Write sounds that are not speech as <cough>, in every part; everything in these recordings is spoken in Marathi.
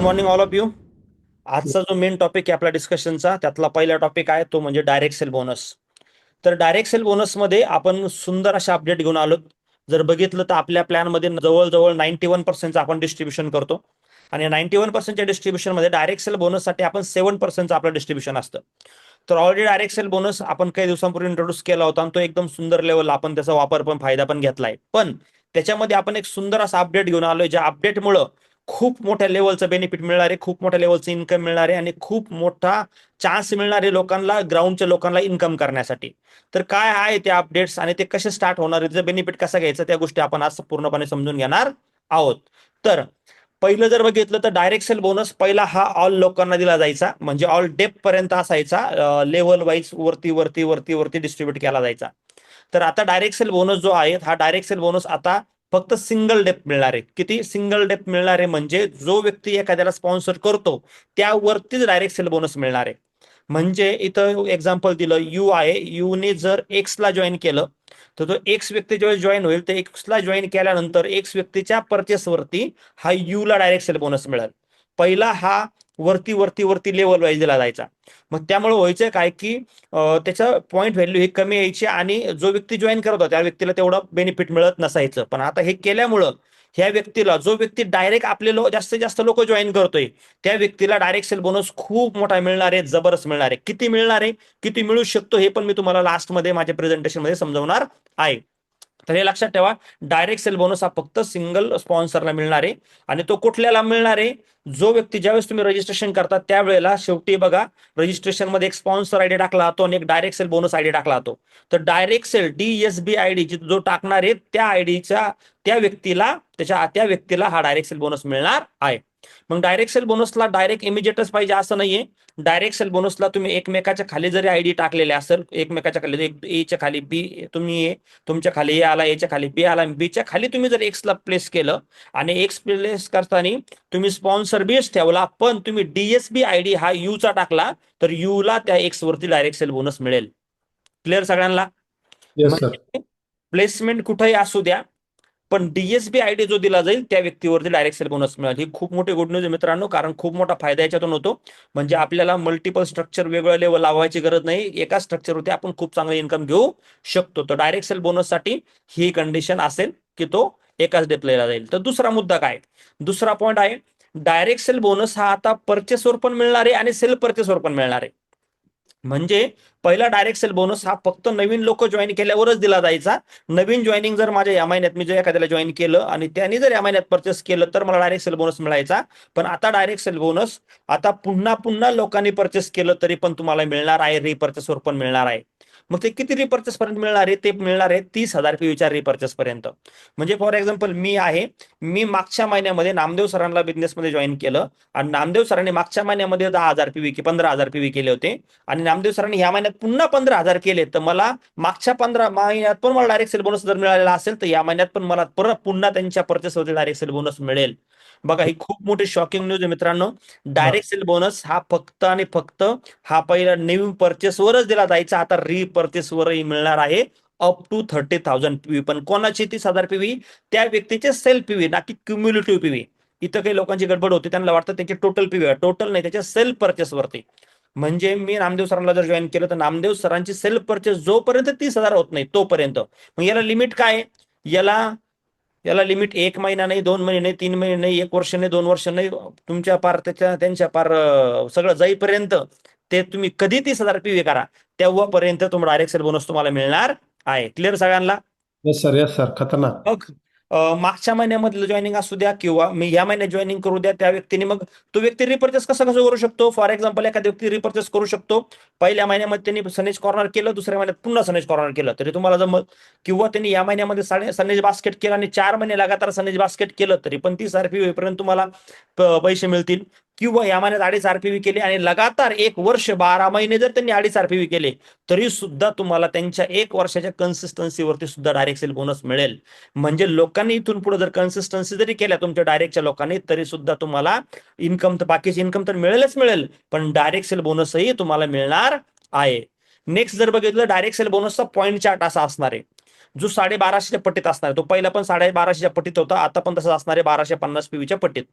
मॉर्निंग ऑल ऑफ यू आजचा जो मेन टॉपिक आहे आपल्या डिस्कशनचा त्यातला पहिला टॉपिक आहे तो म्हणजे डायरेक्ट सेल बोनस तर डायरेक्ट सेल बोनसमध्ये आपण सुंदर अशा अपडेट घेऊन आलो जर बघितलं तर आपल्या प्लॅनमध्ये जवळजवळ नाईन्टी वन पर्सेंटचं आपण डिस्ट्रीब्युशन करतो. आणि नाईन्टी वन पर्सेंटच्या डिस्ट्रीब्युशनमध्ये डायरेक्ट सेल बोनससाठी आपण सेवन पर्सेंटचं आपलं डिस्ट्रीब्युशन असतं. तर ऑलरेडी डायरेक्ट सेल बोनस आपण काही दिवसांपूर्वी इंट्रोड्यूस केला होता आणि तो एकदम सुंदर लेवल आपण त्याचा वापर पण फायदा पण घेतलाय. पण त्याच्यामध्ये आपण एक सुंदर असा अपडेट घेऊन आलोय ज्या अपडेटमुळं खूप मोठ्या लेवलचं बेनिफिट मिळणार आहे खूप मोठ्या लेवलचं इन्कम मिळणार आहे आणि खूप मोठा चान्स मिळणार आहे लोकांना ग्राउंडच्या लोकांना इन्कम करण्यासाठी. तर काय आहे ते अपडेट्स आणि ते कसे स्टार्ट होणार आहे बेनिफिट कसा घ्यायचं त्या गोष्टी आपण आज पूर्णपणे समजून घेणार आहोत. तर पहिलं जर बघितलं तर डायरेक्ट सेल बोनस पहिला हा ऑल लोकांना दिला जायचा म्हणजे ऑल डेप पर्यंत असायचा लेवल वाईज वरती वरती वरती वरती डिस्ट्रीब्युट केला जायचा. तर आता डायरेक्ट सेल बोनस जो आहे हा डायरेक्ट सेल बोनस आता फक्त सिंगल डेप मिळणार. आहे किती सिंगल डेप मिळणार आहे म्हणजे जो व्यक्ती एखाद्याला स्पॉन्सर करतो त्यावरतीच डायरेक्ट सेल बोनस मिळणार. आहे म्हणजे इथं एक्झाम्पल दिलं यू आहे. यूने जर एक्सला जॉईन केलं तर तो एक्स व्यक्ती ज्यावेळेस जॉईन होईल तर एक्सला जॉईन केल्यानंतर एक्स व्यक्तीच्या पर्चेसवरती हा यूला डायरेक्ट सेल बोनस मिळेल. पहिला हा वरती वरती वरती लेवल वाईजला जायचा. मग त्यामुळे व्हायचं काय की त्याचं पॉईंट व्हॅल्यू ही कमी यायची आणि जो व्यक्ती जॉईन करत होता त्या व्यक्तीला तेवढं बेनिफिट मिळत नसायचं. पण आता हे केल्यामुळं ह्या व्यक्तीला जो व्यक्ती डायरेक्ट आपले लो जास्तीत जास्त लोक जॉईन करतोय त्या व्यक्तीला डायरेक्ट सेल बोनस खूप मोठा मिळणार आहे जबरदस्त मिळणार आहे. किती मिळणार आहे? किती मिळू शकतो हे पण मी तुम्हाला लास्टमध्ये माझ्या प्रेझेंटेशनमध्ये समजवणार आहे. तर हे लक्षात ठेवा डायरेक्ट सेल बोनस हा फक्त सिंगल स्पॉन्सरला मिळणार आहे. आणि तो कुठल्याला मिळणार आहे? जो व्यक्ती ज्यावेळेस तुम्ही रजिस्ट्रेशन करता त्यावेळेला शेवटी बघा रजिस्ट्रेशनमध्ये एक स्पॉन्सर आयडी टाकला जातो आणि एक डायरेक्ट सेल बोनस आयडी टाकला जातो. तर direct sale D S B जो टाकणार आहे त्या आयडीच्या त्या व्यक्तीला त्याच्या त्या व्यक्तीला हा डायरेक्ट सेल बोनस मिळणार आहे. मग डायरेक्ट सेल बोनसला डायरेक्ट इमिजिएटच पाहिजे असं नाहीये. डायरेक्ट सेल बोनसला तुम्ही एकमेकाच्या खाली जरी आयडी टाकलेले असेल एकमेकाच्या खाली एच्या खाली बी तुम्ही ए तुमच्या खाली ए आला एच्या खाली बी आला बीच्या खाली तुम्ही जर एक्सला प्लेस केलं आणि एक्स प्लेस करताना तुम्ही स्पॉन्सर बेस ठेवला पण तुम्ही डीएसबी आयडी हा यूचा टाकला तर यूला त्या एक्स वरती डायरेक्ट सेल बोनस मिळेल. क्लिअर सगळ्यांना? प्लेसमेंट कुठेही असू द्या पण डीएसबी आयडी जो दिला जाईल त्या व्यक्तीवरती डायरेक्ट सेल बोनस मिळेल. ही खूप मोठी गुड न्यूज आहे मित्रांनो कारण खूप मोठा फायदा याच्यातून होतो. म्हणजे आपल्याला मल्टिपल स्ट्रक्चर वेगळं लेवल लावायची गरज नाही. एका स्ट्रक्चरवरती आपण खूप चांगलं इन्कम घेऊ शकतो. तर डायरेक्ट सेल बोनससाठी ही कंडिशन असेल की तो एकाच डेपलेला जाईल. तर दुसरा मुद्दा काय? दुसरा पॉईंट आहे डायरेक्ट सेल बोनस हा आता परचेसवर पण मिळणार आहे आणि सेल परचेसवर पण मिळणार आहे. म्हणजे पहिला डायरेक्ट सेल बोनस हा फक्त नवीन लोक जॉईन केल्यावरच दिला जायचा. नवीन जॉईनिंग जर माझ्या या महिन्यात मी जर एखाद्याला जॉईन केलं आणि त्यांनी जर या महिन्यात परचेस केलं तर मला डायरेक्ट सेल बोनस मिळायचा. पण आता डायरेक्ट सेल बोनस आता पुन्हा पुन्हा लोकांनी परचेस केलं तरी पण तुम्हाला मिळणार आहे रिपर्चेसवर पण मिळणार आहे. मग ते किती रिपर्चेस पर्यंत मिळणार आहे? ते मिळणार आहे तीस हजार पीवीच्या रिपर्चेस पर्यंत. म्हणजे फॉर एक्झाम्पल मी आहे मी मागच्या महिन्यामध्ये नामदेव सरांना बिझनेसमध्ये जॉईन केलं आणि नामदेव सरांनी मागच्या महिन्यामध्ये दहा हजार पीवी पंधरा हजार पी केले होते आणि नामदेव सरांनी ह्या महिन्यात पुन्हा पंधरा हजार केले तर मला मागच्या पंधरा महिन्यात पण मला डायरेक्ट सेल बोनस जर मिळालेला असेल तर या महिन्यात पण मला परत पुन्हा त्यांच्या परचेसवरती डायरेक्ट सेल बोनस मिळेल. बघा ही खूप मोठी शॉकिंग न्यूज आहे मित्रांनो. डायरेक्ट सेल बोनस हा फक्त आणि फक्त हा पहिला नवीन परचेसवरच दिला जायचा. आता रिपर्चेसवरही मिळणार आहे. Up to thirty thousand PV पण कोणाची तीस हजार पीव्ही त्या व्यक्तीचे सेल पीव्ही ना की क्युम्युलेटिव्ह पीव्ही इथं काही लोकांची गडबड होती. त्यांना वाटतं त्यांची टोटल पीव्ही टोटल नाही त्याच्या सेल्फ परचेसवरती म्हणजे मी नामदेव सरांना जर जॉईन केलं तर नामदेव सरांची सेल्फ परचेस जोपर्यंत तीस हजार होत नाही तोपर्यंत. मग याला लिमिट काय याला याला लिमिट एक महिना नाही दोन महिने नाही तीन महिने नाही एक वर्ष नाही दोन वर्ष नाही तुमच्या पार त्याच्या त्यांच्या पार सगळं जाईपर्यंत ते तुम्ही कधी तीस हजार पीव्ही करा तेव्हापर्यंत तुम्हाला डायरेक्ट सेल बोनस तुम्हाला मिळणार आहे. क्लिअर सगळ्यांना? येस सर येस सर खतरनाक. मागच्या महिन्यामधलं जॉईनिंग असू द्या किंवा मी या महिन्यात जॉईनिंग करू द्या त्या व्यक्तीने मग तो व्यक्ती रिपर्चेस कसं कसं करू शकतो? फॉर एक्झाम्पल एखादा व्यक्ती रिपर्चेस करू शकतो. पहिल्या महिन्यामध्ये त्यांनी सनेज कॉर्नर केलं दुसऱ्या महिन्यात पुन्हा सनेज कॉर्नर केलं. तरी तुम्हाला जमत किंवा त्यांनी या महिन्यामध्ये सनेज बास्केट केलं आणि चार महिने लगातार सनेज बास्केट केलं तरी पण तीस आर होईपर्यंत तुम्हाला पैसे मिळतील. किंवा या महिन्यात अडीच आरपीव्ही केले आणि लगातार एक वर्ष बारा महिने जर त्यांनी अडीच आरपीव्ही केले तरी सुद्धा तुम्हाला त्यांच्या एक वर्षाच्या कन्सिस्टन्सीवरती सुद्धा डायरेक्ट सेल बोनस मिळेल. म्हणजे लोकांनी इथून पुढे जर कन्सिस्टन्सी जरी केल्या तुमच्या डायरेक्टच्या लोकांनी तरी सुद्धा तुम्हाला इन्कम तर बाकीची इन्कम तर मिळेलच मिळेल पण डायरेक्ट सेल बोनसही तुम्हाला मिळणार आहे. नेक्स्ट जर बघितलं डायरेक्ट सेल बोनसचा पॉईंट चार्ट असा असणार आहे. जो साडे बाराशेच्या पट्टीत असणार तो पहिला पण साडे बाराशेच्या पट्टीत होता आता पण तसंच असणार आहे बाराशे पन्नास पीवीच्या पट्टीत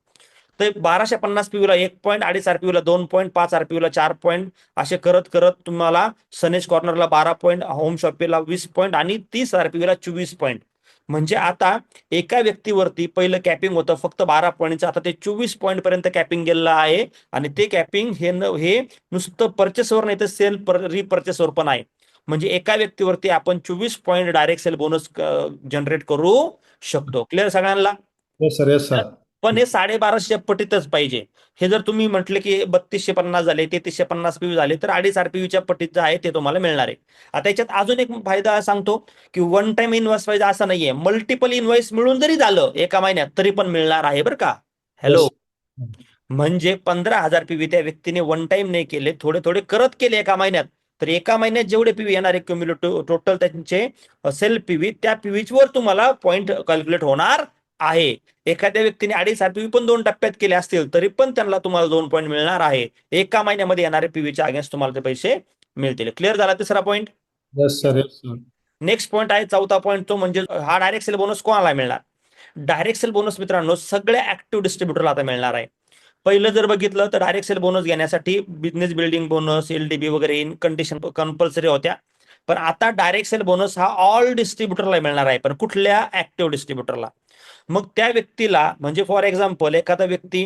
तर बाराशे पन्नास पीव्हीला एक पॉईंट अडीच आरपीव्हीला दोन पॉईंट पाच आरपीव्हीला चार पॉईंट असे करत करत तुम्हाला सनेज कॉर्नरला बारा पॉईंट होम शॉपीला वीस पॉईंट आणि तीस आरपीव्हीला चोवीस पॉईंट म्हणजे आता एका व्यक्तीवरती पहिलं कॅपिंग होतं फक्त बारा पॉईंटचं आता ते चोवीस पॉईंट पर्यंत कॅपिंग गेलेलं आहे आणि ते कॅपिंग हे न हे नुसतं परचेसवर नाही तर सेल रिपर्चेसवर पण आहे. म्हणजे एका व्यक्तीवरती आपण चोवीस point direct sale bonus generate करू शकतो. क्लिअर सगळ्यांना? हो, सर येस सर पण हे साडेबाराशे पटीतच पाहिजे. हे जर तुम्ही म्हटले की बत्तीसशे पन्नास झाले तेहतीसशे पन्नास पीव्ही झाले तर अडीच आरपीव्हीच्या पटीत जे आहे ते तुम्हाला मिळणार आहे. आता याच्यात अजून एक फायदा सांगतो की वन टाइम इन्व्हॉइस पाहिजे असं नाहीये. मल्टिपल इन्व्हॉइस मिळून जरी झालं एका महिन्यात तरी पण मिळणार आहे बरं का? हॅलो म्हणजे पंधरा हजार पीव्ही त्या व्यक्तीने वन टाइम नाही केले थोडे थोडे करत केले एका महिन्यात. तर एका महिन्यात जेवढे पीव्ही येणार आहे क्युम्युलेटिव्ह टोटल त्यांचे सेल पीव्ही त्या पीव्हीवर तुम्हाला पॉईंट कॅल्क्युलेट होणार आहे. एखाद्या व्यक्तीने अडीच हजार पीव्ही पण दोन टप्प्यात केले असतील तरी पण त्यांना तुम्हाला दोन पॉईंट मिळणार आहे. एका महिन्यामध्ये येणारे पीव्हीच्या अगेन्स्ट तुम्हाला ते पैसे मिळतील. क्लिअर झाला तिसरा पॉईंट नेक्स्ट पॉईंट आहे चौथा पॉईंट तो म्हणजे हा डायरेक्ट सेल बोनस कोणाला मिळणार? डायरेक्ट सेल बोनस मित्रांनो सगळ्या ऍक्टिव्ह डिस्ट्रीब्युटरला आता मिळणार आहे. पहिलं जर बघितलं तर डायरेक्ट सेल बोनस घेण्यासाठी बिझनेस बिल्डिंग बोनस एलडीबी वगैरे इन कंडिशन कंपल्सरी होत्या. पण आता डायरेक्ट सेल बोनस हा ऑल डिस्ट्रीब्युटरला मिळणार आहे पण कुठल्या ऍक्टिव्ह डिस्ट्रीब्युटरला मग त्या व्यक्तीला म्हणजे फॉर एक्झाम्पल एखादा व्यक्ती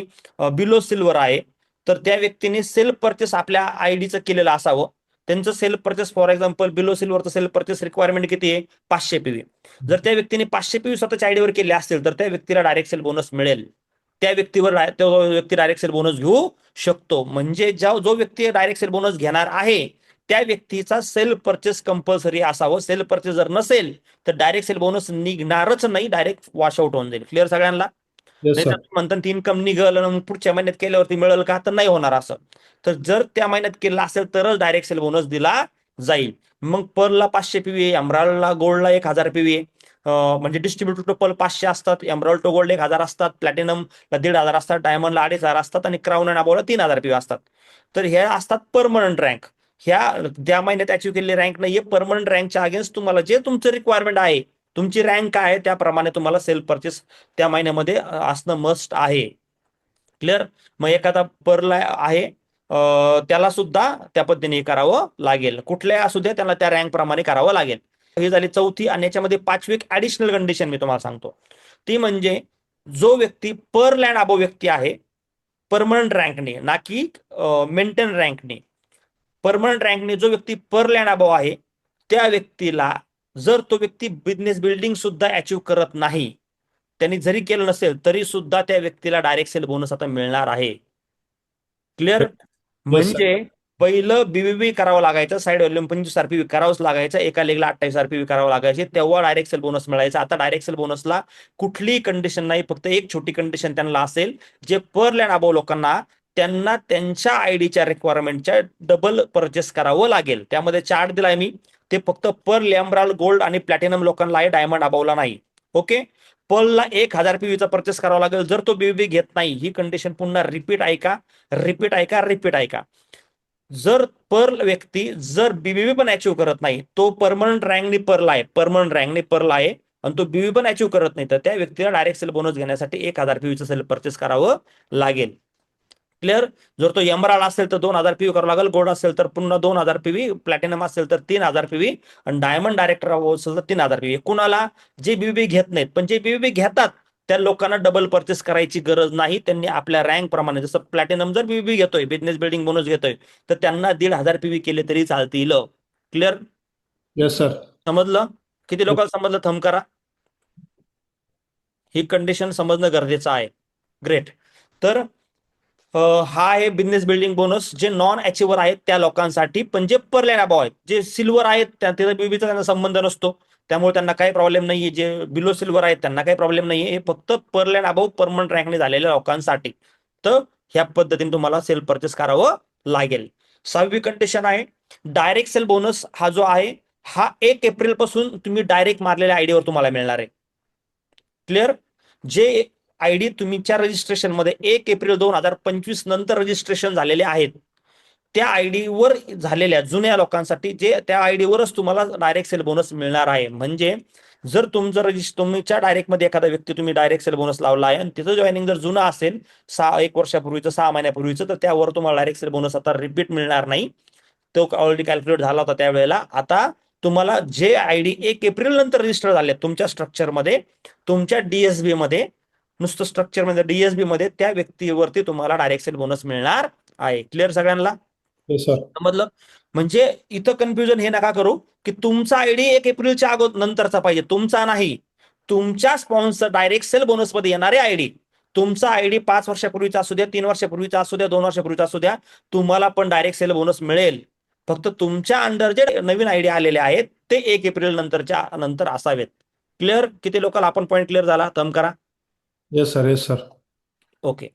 बिलो सिल्वर आहे तर त्या व्यक्तीने सेल्फ परचेस आपल्या आयडीचं केलेलं असावं. त्यांचं self purchase for example below सिल्वरचं self purchase requirement किती आहे? पाचशे पीव्ही जर त्या व्यक्तीने पाचशे पीव्ही स्वतःच्या आयडीवर केले असतील तर त्या व्यक्तीला डायरेक्ट सेल बोनस मिळेल. त्या व्यक्तीवर तो व्यक्ती डायरेक्ट सेल बोनस घेऊ शकतो. म्हणजे ज्या जो व्यक्ती डायरेक्ट सेल बोनस घेणार आहे त्या व्यक्तीचा सेल्फ परचेस कंपल्सरी असावं. सेल्फ परचेस जर नसेल तर डायरेक्ट सेल बोनस निघणारच नाही. डायरेक्ट वॉश आउट होऊन जाईल. क्लिअर सगळ्यांना? म्हणतात ती इन्कम निघल पुढच्या महिन्यात केल्यावरती मिळेल का? तर नाही होणार असं. तर जर त्या महिन्यात केलं असेल तरच डायरेक्ट सेल बोनस दिला जाईल. मग पर्लला पाचशे पीव्ही एमराल्डला गोल्डला एक हजार पीव्ही म्हणजे डिस्ट्रीब्युटर टू पर्ल पाचशे असतात. एमराल्ड टू गोल्ड एक हजार असतात. प्लॅटिनमला दीड हजार असतात. डायमंडला अडीच हजार असतात. आणि क्राऊन अँड अबोला तीन हजार पीव्ही असतात. तर ह्या असतात परमनंट रँक ह्या ज्या महिन्यात अचीव्ह केलेली रँक नाहीये परमनंट रँकच्या अगेन्स्ट तुम्हाला जे तुमचं रिक्वायरमेंट आहे तुमची रँक काय आहे त्याप्रमाणे तुम्हाला सेल्फ परचेस त्या महिन्यामध्ये असणं मस्ट आहे. क्लिअर मग एखादा पर्ल आहे त्याला सुद्धा त्या पद्धतीने करावं लागेल. कुठल्या असू द्या त्याला त्या रँक प्रमाणे करावं लागेल. ही झाली चौथी आणि याच्यामध्ये पाचवी एक ऍडिशनल कंडिशन मी तुम्हाला सांगतो. ती म्हणजे जो व्यक्ती पर लँड अबो व्यक्ती आहे परमनंट रँकने ना की मेंटेन रँकने परमनंट रँकने जो व्यक्ती पर लँड अबो आहे त्या व्यक्तीला जर तो व्यक्ती बिझनेस बिल्डिंग सुद्धा अचीव्ह करत नाही त्यांनी जरी केलं नसेल तरी सुद्धा त्या व्यक्तीला डायरेक्ट सेल बोनस आता मिळणार आहे. क्लिअर <laughs> म्हणजे पहिलं बीबीबी करावं लागायचं साईड व्हॉल्यूम पंचवीस आरपीव्ही करावंच लागायचं एका लेगला अठ्ठावीस आरपीव्ही करावं लागायचे तेव्हा डायरेक्ट सेल बोनस मिळायचा. आता डायरेक्ट सेल बोनसला कुठलीही कंडिशन नाही फक्त एक छोटी कंडिशन त्यांना असेल जे पर लँड अबाव लोकांना त्यांना त्यांच्या आयडीच्या रिक्वायरमेंटच्या डबल परचेस करावं लागेल. त्यामध्ये चार्ट दिलाय मी. ते फक्त पर लॅम्ब्राल गोल्ड आणि प्लॅटिनम लोकांना आहे डायमंड अबावला नाही. ओके पर्लला एक हजार पीव्हीचा परचेस करावा लागेल. जर तो बीबी घेत नाही ही कंडिशन पुन्हा रिपीट ऐका रिपीट ऐका रिपीट ऐका जर पर्ल व्यक्ती जर बीबीबी पण अचीव्ह करत नाही तो परमनंट रँकनी पर्ल आहे. परमनंट रँकनी पर्ल आहे. आणि तो बीबी पण अचीव्ह करत नाही तर त्या व्यक्तीला डायरेक्ट सेल बोनस घेण्यासाठी एक हजार पीव्हीचं सेल परचेस करावं लागेल. क्लिअर जर तो एमराल असेल तर दोन हजार पीव्ही करावं लागेल. गोल्ड असेल तर पुन्हा दोन हजार पीव्ही प्लॅटिनम असेल तर तीन हजार पीव्ही आणि डायमंड डायरेक्टर असेल तर तीन हजार पीव्ही कुणाला? जे बीबी घेत नाहीत. पण जे बीबी घेतात त्या लोकांना डबल परचेस करायची गरज नाही. त्यांनी आपल्या रँक प्रमाणे जसं प्लॅटिनम जर बीबी घेतोय बिझनेस बिल्डिंग बोनस घेतोय तर त्यांना दीड हजार पीव्ही केले तरी चालतील. क्लिअर येस सर समजलं? किती लोकांना समजलं? थम करा. ही कंडिशन समजणं गरजेचं आहे. ग्रेट तर हा आहे बिझनेस बिल्डिंग बोनस जे नॉन अचिव्हर आहेत त्या लोकांसाठी पण जे परलेन अबाव आहेत जे सिल्वर आहेत त्या त्याचा बीबीचा त्यांना संबंध नसतो. त्यामुळे त्यांना काही प्रॉब्लेम नाहीये. जे बिलो सिल्वर आहेत त्यांना काही प्रॉब्लेम नाहीये. हे फक्त परलेन अभाव परमनंट रँकने झालेल्या लोकांसाठी. तर ह्या पद्धतीने तुम्हाला सेल परचेस करावं लागेल. सहावी कंडिशन आहे डायरेक्ट सेल बोनस हा जो आहे हा एक एप्रिलपासून तुम्ही डायरेक्ट मारलेल्या आयडीवर तुम्हाला मिळणार आहे. क्लिअर जे आयडी तुमच्या रजिस्ट्रेशनमध्ये एक एप्रिल दोन हजार पंचवीस नंतर रजिस्ट्रेशन झालेले आहेत. त्या आय डीवर झालेल्या जुन्या लोकांसाठी जे त्या आय डीवरच तुम्हाला डायरेक्ट सेल बोनस मिळणार आहे. म्हणजे जर तुमचं रजिस्ट तुमच्या डायरेक्टमध्ये एखादा व्यक्ती तुम्ही डायरेक्ट सेल बोनस लावला आहे आणि तिथं जॉईनिंग जर जुनं असेल सहा एक वर्षापूर्वीचं सहा महिन्यापूर्वीचं तर त्यावर तुम्हाला डायरेक्ट सेल बोनस आता रिपीट मिळणार नाही. तो ऑलरेडी कॅल्क्युलेट झाला होता त्यावेळेला. आता तुम्हाला जे आय डी एक एप्रिल नंतर रजिस्टर झाले तुमच्या स्ट्रक्चरमध्ये तुमच्या डीएसबी मध्ये नुसतं स्ट्रक्चरमध्ये डीएसबी मध्ये त्या व्यक्तीवरती तुम्हाला डायरेक्ट सेल बोनस मिळणार आहे. क्लिअर सगळ्यांना? समजलं? म्हणजे इथं कन्फ्युजन हे नका करू की तुमचा आयडी एक एप्रिलच्या अगोदर नंतरचा पाहिजे. तुमचा नाही. तुमच्या स्पॉन्सर डायरेक्ट सेल बोनसमध्ये येणारे आयडी तुमचा आयडी पाच वर्षापूर्वीचा असू द्या तीन वर्षापूर्वीचा असू द्या दोन वर्षापूर्वीचा असू द्या तुम्हाला पण डायरेक्ट सेल बोनस मिळेल. फक्त तुमच्या अंडर जे नवीन आयडी आलेले आहेत ते एक एप्रिल नंतरच्या नंतर असावेत. क्लिअर किती लोकांना आपण पॉईंट क्लिअर झाला? थम करा. Yes sir yes sir okay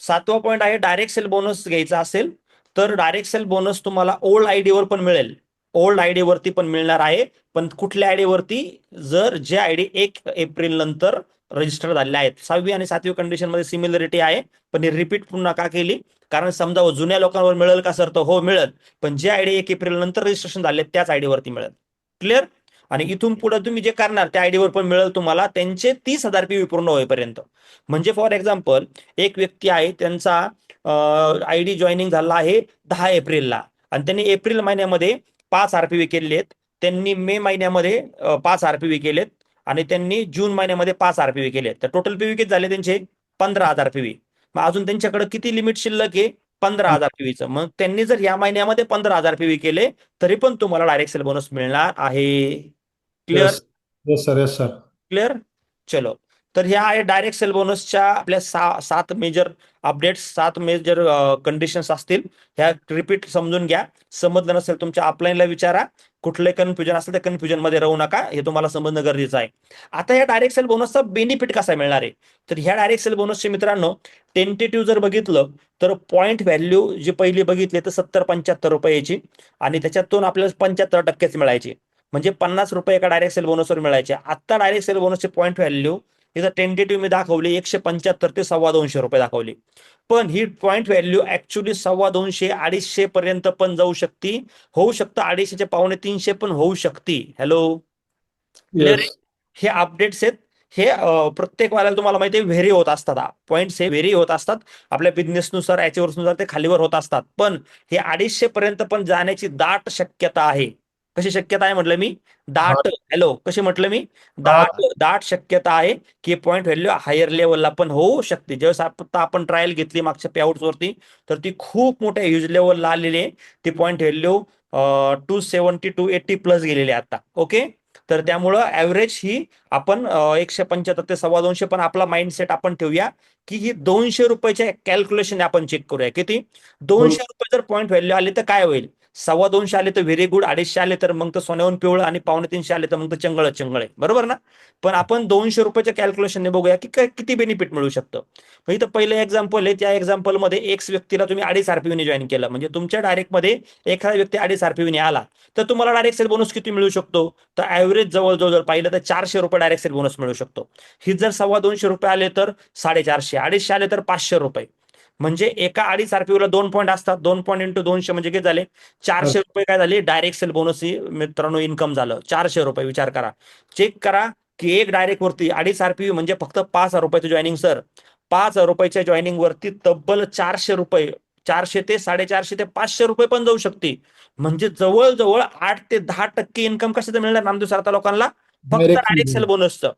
सातवा पॉईंट आहे डायरेक्ट सेल बोनस घ्यायचा असेल तर डायरेक्ट सेल बोनस तुम्हाला ओल्ड आयडी वर पण मिळेल. ओल्ड आयडी वरती पण मिळणार आहे पण कुठल्या आयडी वरती? जर जे आयडी एक एप्रिल नंतर रजिस्टर झालेले आहेत. सहावी आणि सातवी कंडिशनमध्ये सिमिलरिटी आहे पण हे रिपीट पुन्हा का केली. कारण समजा हो, जुन्या लोकांवर मिळेल का सर तर हो मिळेल. पण जे आयडी एक एप्रिल नंतर रजिस्ट्रेशन झाले त्याच आयडी वरती मिळेल. क्लिअर आणि इथून पुढे तुम्ही जे करणार त्या आयडी वर पण मिळेल तुम्हाला. त्यांचे तीस हजार पीव्ही पूर्ण होईपर्यंत. म्हणजे फॉर एक्झाम्पल एक व्यक्ती आहे त्यांचा आय डी जॉईनिंग झाला आहे दहा एप्रिलला. आणि त्यांनी एप्रिल महिन्यामध्ये पाच आरपीवी केले आहेत. त्यांनी मे महिन्यामध्ये अं, पाच आरपीव्ही केलेत आणि त्यांनी जून महिन्यामध्ये पाच आरपीव्ही केले तर टोटल पीव्ही किती झाले त्यांचे? पंधरा हजार पीव्ही मग अजून त्यांच्याकडे किती लिमिट शिल्लक आहे? पंधरा हजार पीव्हीचं मग त्यांनी जर या महिन्यामध्ये पंधरा हजार पीव्ही केले तरी पण तुम्हाला डायरेक्ट सेल बोनस मिळणार आहे. Clear sir yes sir clear चलो. तर ह्या आहे डायरेक्ट सेल बोनसच्या आपल्या सा सात मेजर अपडेट्स सात मेजर कंडिशन्स असतील. ह्या रिपीट समजून घ्या. समजलं नसेल तुमच्या अपलाईनला विचारा. कुठले कन्फ्युजन असेल त्या कन्फ्युजनमध्ये राहू नका. हे तुम्हाला समजणं गरजेचं आहे. आता या डायरेक्ट सेल बोनसचा बेनिफिट कसा मिळणार आहे? तर ह्या डायरेक्ट सेल बोनसचे मित्रांनो टेंटेटिव्ह जर बघितलं तर पॉईंट व्हॅल्यू जी पहिली बघितली तर सत्तर पंच्याहत्तर रुपयाची आणि त्याच्यातून आपल्याला पंच्याहत्तर टक्केच मिळायची. म्हणजे पन्नास रुपये एका डायरेक्ट सेल बोनसवर मिळायचे. आता डायरेक्ट सेल बोनसचे पॉईंट व्हॅल्यू इथं टेंटेटिव्ह मी दाखवली एकशे पंच्याहत्तर ते सव्वा दोनशे रुपये दाखवली. पण ही पॉईंट व्हॅल्यू ऍक्च्युली सव्वा दोनशे अडीचशे पर्यंत पण जाऊ शकते. होऊ शकतं अडीचशेचे पावणे तीनशे पण होऊ शकते. हॅलो हे अपडेट्स आहेत. हे प्रत्येक वाल्याला तुम्हाला माहिती आहे व्हेरी होत असतात पॉईंट्स हे व्हेरी होत असतात. आपल्या बिझनेसनुसार नुसार ते खालीवर होत असतात. पण हे अडीचशे पर्यंत पण जाण्याची दाट शक्यता आहे. कशी शक्यता आहे म्हटलं मी? दाट हॅलो कशी म्हटलं मी? दाट दाट शक्यता आहे की पॉईंट व्हॅल्यू हायर लेवलला पण होऊ शकते. ज्यावेळेस आता आपण ट्रायल घेतली मागच्या payouts वरती तर ती खूप मोठ्या ह्यूज लेवलला आलेली आहे. ती point value two seventy two eighty plus गेलेली आहे आता. ओके तर त्यामुळं ऍव्हरेज ही आपण एकशे पंच्याहत्तर ते सव्वा दोनशे पण आपला माइंडसेट आपण ठेवूया की ही दोनशे रुपयाच्या कॅल्क्युलेशन आपण चेक करूया. किती? दोनशे रुपये जर पॉईंट व्हॅल्यू आले तर काय होईल? सव्वा दोनशे आले तर व्हेरी गुड अडीचशे आले तर मग तर सोन्याहून पिवळं आणि पावणे तीनशे आले तर मग तर चंगळ चंगळ. आहे बरोबर ना? पण आपण दोनशे रुपयाच्या कॅल्क्युलेशनने बघूया की किती बेनिफिट मिळू शकतं. म्हणजे इथं पहिलं एक्झाम्पल आहे त्या एक्झाम्पलमध्ये एक्स व्यक्तीला तुम्ही अडीच आरपीव्हीने जॉईन केलं. म्हणजे तुमच्या डायरेक्टमध्ये एखादा व्यक्ती अडीच आरपीव्हीने आला तर तुम्हाला डायरेक्ट सेल बोनस किती मिळू शकतो? तर ऍव्हरेज जवळजवळ जवळ जर पाहिलं तर चारशे रुपये डायरेक्ट सेल बोनस मिळू शकतो. ही जर सव्वा दोनशे रुपये आले तर साडेचारशे अडीचशे आले तर पाचशे रुपये. म्हणजे एका अडीच आरपीओला दोन पॉईंट असतात. दोन पॉईंट इंटू दोनशे म्हणजे किती झाले? चारशे रुपये काय झाले? डायरेक्ट सेल बोनस मित्रांनो इन्कम झालं. चारशे रुपये विचार करा. चेक करा की एक डायरेक्ट वरती अडीच आरपीओ म्हणजे फक्त पाच हजार रुपयाचं जॉईनिंग सर पाच हजार रुपयाच्या जॉईनिंग वरती तब्बल चारशे रुपये चारशे ते साडेचारशे ते पाचशे रुपये पण जाऊ शकते. म्हणजे जवळजवळ आठ ते दहा टक्के इन्कम कशाचं मिळणार नामदेव लोकांना? फक्त डायरेक्ट सेल बोनसचं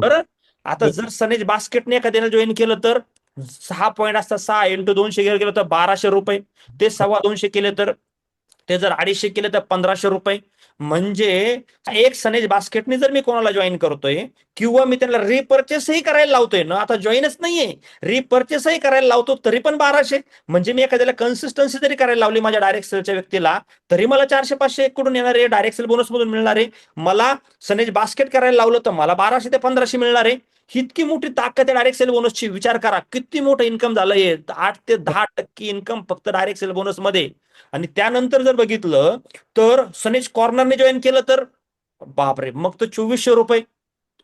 बरं? आता जर सनेज बास्केटने एखाद्याने जॉईन केलं तर? सहा पॉईंट असतात सहा इंटू दोनशे गेलं तर बाराशे रुपये. ते सव्वा दोनशे केले तर ते जर अडीचशे केले तर पंधराशे रुपये. म्हणजे एक सनेज बास्केटने जर मी कोणाला जॉईन करतोय किंवा मी त्यांना रिपर्चेसही करायला लावतोय ना आता जॉईनच नाहीये. रिपर्चेसही करायला लावतो तरी पण बाराशे. म्हणजे मी एखाद्याला कन्सिस्टन्सी जरी करायला लावली माझ्या डायरेक्ट सेलच्या व्यक्तीला तरी मला चारशे पाचशे कुठून येणार आहे डायरेक्ट सेल बोनस मधून मिळणार. आहे मला सनेज बास्केट करायला लावलं तर मला बाराशे ते पंधराशे मिळणार. आहे इतकी मोठी ताकद आहे डायरेक्ट सेल बोनसची विचार करा किती मोठं इन्कम झालंय? आठ ते दहा टक्के इन्कम फक्त डायरेक्ट सेल बोनसमध्ये. आणि त्यानंतर जर बघितलं तर सनेज कॉर्नरने जॉईन केलं तर बापरे मग तर चोवीसशे रुपये.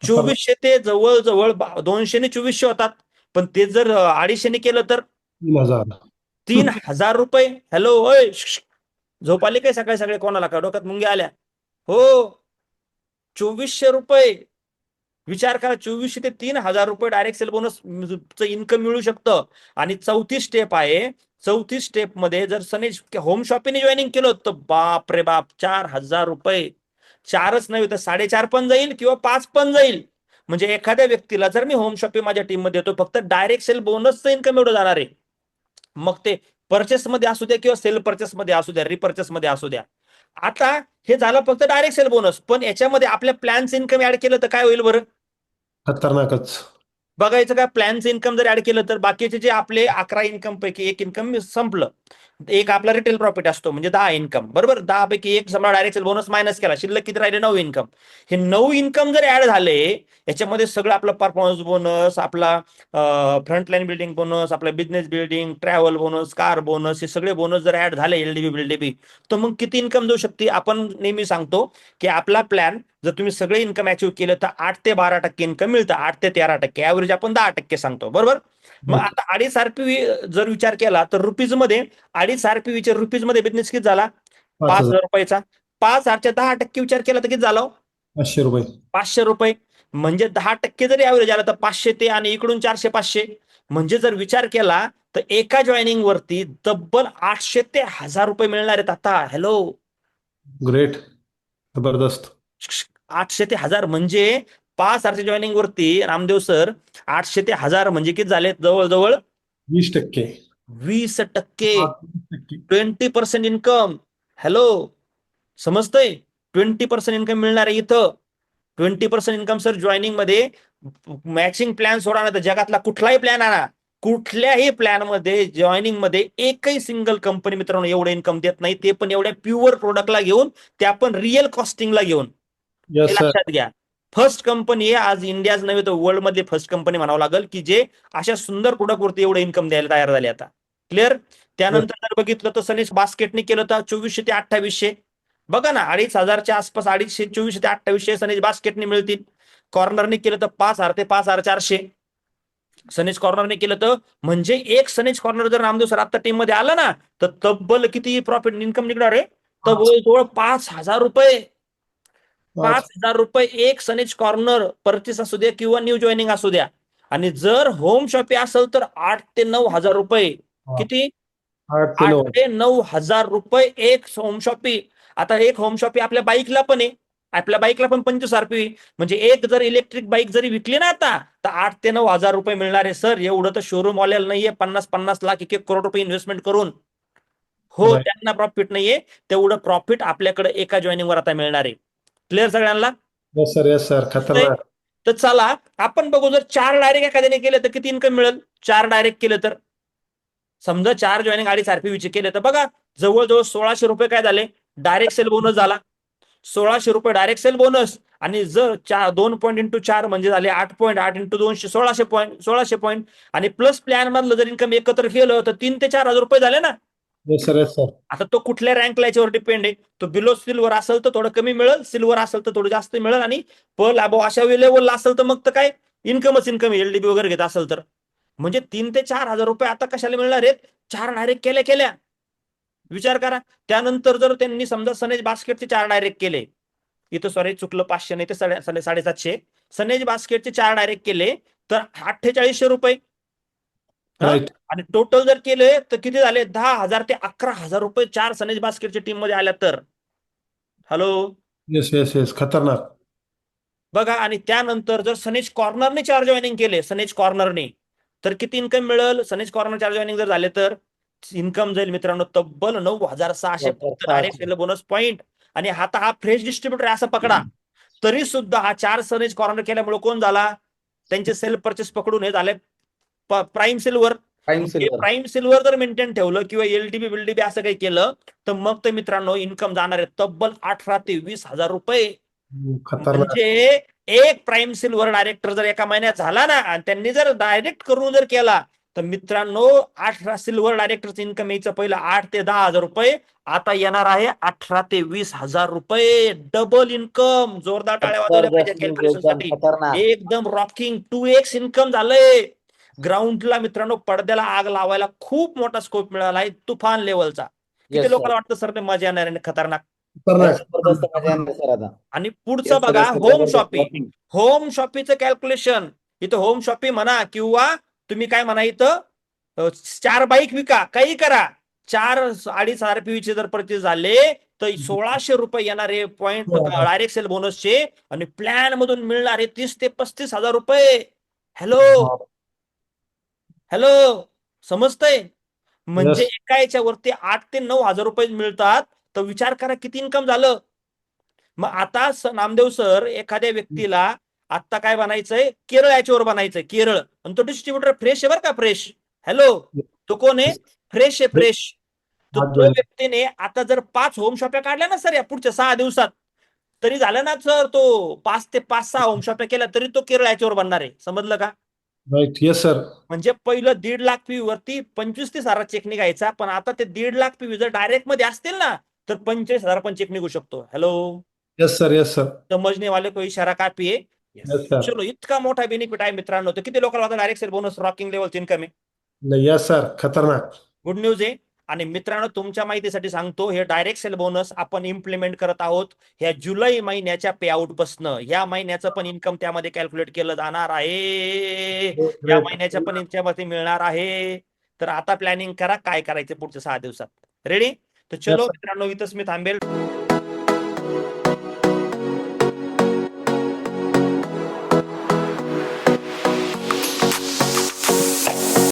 चोवीसशे ते जवळजवळ दोनशे चोवीसशे होतात. पण ते जर अडीचशेने केलं तर? तीन हजार. रुपये. हॅलो ओय श्श, श्श. झोप आली काय सकाळी सकाळी कोणाला? का डोक्यात मुंग्या आल्या? हो. चोवीसशे रुपये. विचार करा चोवीसशे ते तीन हजार रुपये डायरेक्ट सेल बोनस इन्कम मिळू शकतं. आणि चौथी स्टेप आहे चौथी स्टेपमध्ये जर सनेज होम शॉपिंग जॉईनिंग केलं तर बाप रे बाप चार हजार रुपये. चारच नव्हे तर साडेचार पण जाईल किंवा पाच पण जाईल. म्हणजे एखाद्या व्यक्तीला जर मी होम शॉपिंग माझ्या टीममध्ये येतो फक्त डायरेक्ट सेल बोनसचं इन्कम एवढं जाणार आहे. मग ते परचेस मध्ये असू द्या किंवा सेल परचेस मध्ये असू द्या रिपर्चेस मध्ये असू द्या. आता हे झालं फक्त डायरेक्ट सेल बोनस पण याच्यामध्ये आपल्या प्लॅन्स इन्कम ऍड केलं तर काय होईल बरं? खतरनाकच. बघायचं काय प्लॅनचं इन्कम जर ऍड केलं तर बाकीचे जे आपले अकरा इन्कम पैकी एक इन्कम संपलं. एक आपला रिटेल प्रॉफिट असतो म्हणजे दहा इन्कम बरोबर? दहा पैकी एक समजा डायरेक्ट बोनस मायनस केला. शिल्लक किती राहिले? नऊ इन्कम हे नऊ इन्कम जर ऍड झाले याच्यामध्ये सगळं आपलं परफॉर्मन्स बोनस आपला फ्रंटलाईन बिल्डिंग बोनस आपला business building travel bonus car bonus हे सगळे बोनस जर ऍड झाले एलडीबी बिल्डीबी तर मग किती इन्कम देऊ शकते? आपण नेहमी सांगतो की आपला प्लॅन जर तुम्ही सगळे इन्कम अचीव्ह केलं तर आठ ते बारा टक्के इन्कम मिळतं. आठ ते तेरा टक्के. ऍव्हरेज आपण दहा टक्के सांगतो. बरोबर? मग. आता अडीच आरपीव्ही जर विचार केला तर रुपीजमध्ये अडीच आरपीव्हीच्या रुपीजमध्ये बिझनेस किती झाला? पाच हजार. रुपयाचा. पाच हजारच्या दहा टक्के विचार केला तर किती झाला हो? पाचशे रुपये. पाचशे रुपये. म्हणजे दहा टक्के जरी ऍव्हरेज आला तर पाचशे ते आणि इकडून चारशे पाचशे. म्हणजे जर विचार केला तर एका जॉईनिंग वरती तब्बल आठशे ते हजार रुपये मिळणार आहेत आता. हॅलो ग्रेट जबरदस्त. आठशे ते हजार म्हणजे पाच हजारच्या जॉईनिंग वरती रामदेव सर आठशे ते हजार म्हणजे किती झाले जवळजवळ वीस टक्के. वीस टक्के. वीस टक्के. ट्वेंटी पर्सेंट इन्कम हॅलो समजतंय? ट्वेंटी पर्सेंट इन्कम मिळणार आहे इथं. ट्वेंटी पर्सेंट इन्कम सर जॉईनिंगमध्ये मॅचिंग प्लॅन सोडा नाही तर जगातला कुठलाही प्लॅन आणा. कुठल्याही प्लॅनमध्ये जॉईनिंगमध्ये एकही सिंगल कंपनी मित्रांनो एवढं इन्कम देत नाही. ते पण एवढ्या प्युअर प्रोडक्टला घेऊन ते आपण रिअल कॉस्टिंगला घेऊन. हे लक्षात घ्या. फर्स्ट कंपनी आहे आज इंडियाच नव्हे तर वर्ल्ड मधली फर्स्ट कंपनी म्हणावं लागेल की जे अशा सुंदर प्रोडक्ट वरती एवढं इन्कम द्यायला तयार झाले आता. क्लिअर त्यानंतर जर बघितलं तर सनीस बास्केटने केलं तर चोवीसशे ते अठ्ठावीसशे. बघा ना अडीच हजारच्या आसपास अडीचशे चोवीसशे ते अठ्ठावीसशे सनीस बास्केटने मिळतील. कॉर्नरने केलं तर पाच हजार ते पाच हजार चारशे. सनेज कॉर्नरने केलं तर म्हणजे एक सनेज कॉर्नर जर रामदेव सर आता टीममध्ये आलं ना तर तब्बल किती प्रॉफिट इन्कम निघणार आहे तब्बल जवळ पाच हजार रुपये. पाच हजार रुपये एक सनेज कॉर्नर परचेस असू द्या किंवा न्यू जॉईनिंग असू द्या. आणि जर होम शॉपी असेल तर आठ ते नऊ हजार रुपये. किती? आठ ते नऊ. हजार रुपये एक होम शॉपी आता एक होम शॉपी आपल्या बाईकला पण आहे. आपल्या बाईकला पण पंचवीस आरपी म्हणजे एक जर इलेक्ट्रिक बाईक जरी विकली ना आता तर आठ ते नऊ हजार रुपये मिळणार आहे सर एवढं तर शोरूम वाल्याला नाहीये. पन्नास पन्नास लाख एक एक करोड रुपये इन्व्हेस्टमेंट करून. हो. त्यांना प्रॉफिट नाहीये. तेवढं प्रॉफिट आपल्याकडे एका joining वर आता मिळणार आहे. क्लिअर सगळ्यांना? यस सर यस सर खतरनाक. तर चला आपण बघू जर चार डायरेक्ट एखाद्याने केले तर किती इन्कम मिळेल? चार डायरेक्ट केलं तर? समजा चार जॉईनिंग अडीच आरपीवीचे केले तर बघा जवळजवळ सोळाशे रुपये काय झाले? डायरेक्ट सेल बोनस झाला. सोळाशे रुपये डायरेक्ट सेल बोनस आणि जर चार दोन पॉईंट इंटू चार म्हणजे झाले आठ पॉईंट आठ इंटू दोनशे सोळाशे पॉईंट सोळाशे पॉईंट आणि प्लस प्लॅन मधलं जर इन्कम एकत्र केलं तर तीन ते चार हजार रुपये झाले ना? आता तो कुठल्या रँकला याच्यावर डिपेंड आहे? तो बिलो सिल्वर असेल तर थोडं कमी मिळेल सिल्वर असेल तर थोडं जास्त मिळेल आणि पर लाभो अशा लेवलला असेल तर मग तर काय? इन्कमच इन्कम एलडीबी वगैरे घेत असेल तर. म्हणजे तीन ते चार हजार रुपये आता कशाला मिळणार आहेत? चार डायरेक्ट केल्या केल्या. विचार करा. त्यानंतर जर त्यांनी समजा सनेज बास्केटचे चार डायरेक्ट केले. इथं सॉरी चुकलं पाचशे नाही ते साडे साडेसातशे. सनेज बास्केटचे चार डायरेक्ट केले तर अठ्ठेचाळीसशे रुपये. आणि टोटल जर केले तर किती झाले? दहा हजार ते अकरा हजार रुपये चार सनेज बास्केटच्या टीममध्ये आल्या तर. हॅलो येस येस येस खतरनाक. बघा आणि त्यानंतर जर सनेज कॉर्नरने चार जॉईनिंग केले सनेज कॉर्नरने तर किती इन्कम मिळेल? सनेज कॉर्नर चार जॉईनिंग जर झाले तर? इन्कम जाईल मित्रांनो तब्बल नऊ हजार सहाशे डायरेक्ट बोनस पॉईंट आणि आता हा फ्रेश डिस्ट्रीब्युटर आहे असं पकडा. तरी सुद्धा हा चार सनेज कॉर्नर केल्यामुळे कोण झाला? त्यांचे सेल परचेस पकडून हे झाले प्राईम सिल्वर प्राईम सिल्वर जर मेंटेन ठेवलं किंवा एलडीबी बिल्डीबी असं काही केलं तर मग तर मित्रांनो इन्कम जाणार आहे तब्बल अठरा ते वीस हजार रुपये. म्हणजे एक प्राईम सिल्वर डायरेक्टर जर एका महिन्यात झाला ना आणि त्यांनी जर डायरेक्ट करून जर केला तर मित्रांनो अठरा सिल्वर डायरेक्टरचं इन्कम यायचं पहिलं आठ ते दहा हजार रुपये. आता येणार आहे अठरा ते वीस हजार रुपये. डबल इन्कम जोरदार टाळ्या वाजवल्या पाहिजे एकदम रॉकिंग टू एक्स इन्कम झालंय. ग्राउंडला मित्रांनो पडद्याला आग लावायला खूप मोठा स्कोप मिळाला आहे. तुफान लेवलचा किती लोकांना वाटतं सर ते मजा येणार आहे खतरनाक? खतरनाक. जबरदस्त मजा येणार सर आता. आणि पुढचं बघा. Home shopping. होम शॉपिंगचं कॅल्क्युलेशन इथं होम शॉपिंग म्हणा किंवा तुम्ही काय म्हणा इथं चार बाईक विका काही करा. चार अडीच हजार पीवीचे जर परचेस झाले तर सोळाशे रुपये येणारे पॉइंट वा. डायरेक्ट सेल बोनसचे आणि प्लॅन मधून मिळणारे तीस ते पस्तीस हजार रुपये. हॅलो हॅलो समजतंय? म्हणजे. एका याच्यावरती आठ ते नऊ हजार रुपये मिळतात. तर विचार करा किती इन्कम झालं. मग आता नामदेव सर एखाद्या व्यक्तीला आता काय बनायचंय? केरळ याच्यावर बनायचंय केरळ. आणि तो डिस्ट्रीब्युटर फ्रेश आहे बरं का फ्रेश हॅलो तो कोण आहे? फ्रेश आहे फ्रेश तो. व्यक्तीने आता जर पाच होम शॉप्या काढल्या ना सर या पुढच्या सहा दिवसात तरी झालं ना सर तो पाच ते पाच सहा होम शॉप्या केल्या तरी तो केरळ याच्यावर बनणार आहे. समजलं का? राईट येस सर म्हणजे पहिलं दीड लाख पी वरती पंचवीस तीस हजार चेक निघायचा पण आता ते दीड लाख पी जर डायरेक्टमध्ये असतील ना तर पंचवीस हजार पण चेक निघू शकतो. Hello yes sir yes sir समजणे वाले को इशारा Yes, sir. चलो इतका मोठा बेनिफिट आहे मित्रांनो. तर किती लोकांना डायरेक्ट सेल बोनस रॉकिंग लेवलचं इन्कम आहे नाही येस सर खतरनाक. गुड न्यूज आहे. आणि मित्रांनो तुमच्या माहितीसाठी सांगतो हे डायरेक्ट सेल बोनस आपण इम्प्लिमेंट करत आहोत. ह्या जुलै महिन्याच्या पे आउट पासनं ह्या महिन्याचं पण इन्कम त्यामध्ये कॅल्क्युलेट केलं जाणार आहे. या महिन्याच्या पण याच्यामध्ये मिळणार आहे. तर आता प्लॅनिंग करा काय करायचं पुढच्या सहा दिवसात. रेडी तर चलो. मित्रांनो इथंच मी थांबेल.